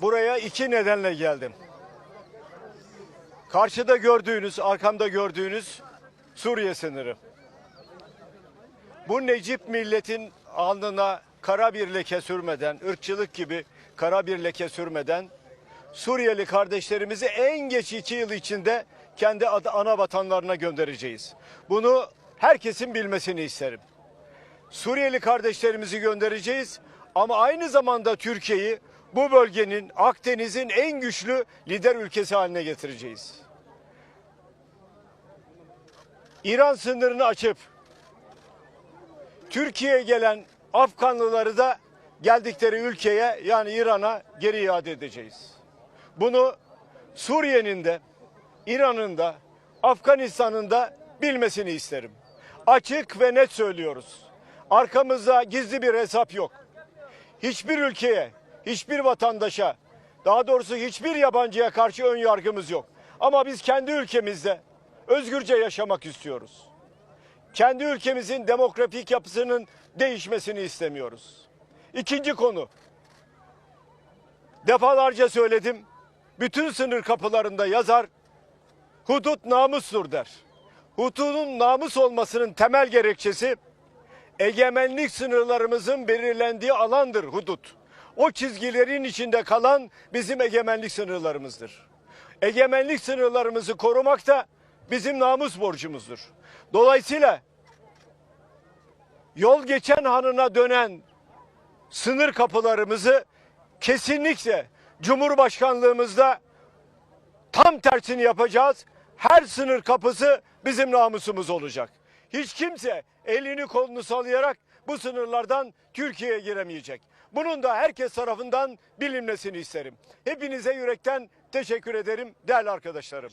Buraya iki nedenle geldim. Karşıda gördüğünüz, arkamda gördüğünüz Suriye sınırı. Bu Necip milletin alnına kara bir leke sürmeden, ırkçılık gibi kara bir leke sürmeden Suriyeli kardeşlerimizi en geç iki yıl içinde kendi ana vatanlarına göndereceğiz. Bunu herkesin bilmesini isterim. Suriyeli kardeşlerimizi göndereceğiz ama aynı zamanda Türkiye'yi bu bölgenin Akdeniz'in en güçlü lider ülkesi haline getireceğiz. İran sınırını açıp Türkiye'ye gelen Afganlıları da geldikleri ülkeye yani İran'a geri iade edeceğiz. Bunu Suriye'nin de İran'ın da Afganistan'ın da bilmesini isterim. Açık ve net söylüyoruz. Arkamızda gizli bir hesap yok. Hiçbir ülkeye, hiçbir vatandaşa, daha doğrusu hiçbir yabancıya karşı ön yargımız yok. Ama biz kendi ülkemizde özgürce yaşamak istiyoruz. Kendi ülkemizin demografik yapısının değişmesini istemiyoruz. İkinci konu. Defalarca söyledim. Bütün sınır kapılarında yazar. Hudut namustur der. Hududun namus olmasının temel gerekçesi egemenlik sınırlarımızın belirlendiği alandır hudut. O çizgilerin içinde kalan bizim egemenlik sınırlarımızdır. Egemenlik sınırlarımızı korumak da bizim namus borcumuzdur. Dolayısıyla yol geçen hanına dönen sınır kapılarımızı kesinlikle Cumhurbaşkanlığımızda tam tersini yapacağız. Her sınır kapısı bizim namusumuz olacak. Hiç kimse elini kolunu sallayarak bu sınırlardan Türkiye'ye giremeyecek. Bunun da herkes tarafından bilinmesini isterim. Hepinize yürekten teşekkür ederim değerli arkadaşlarım.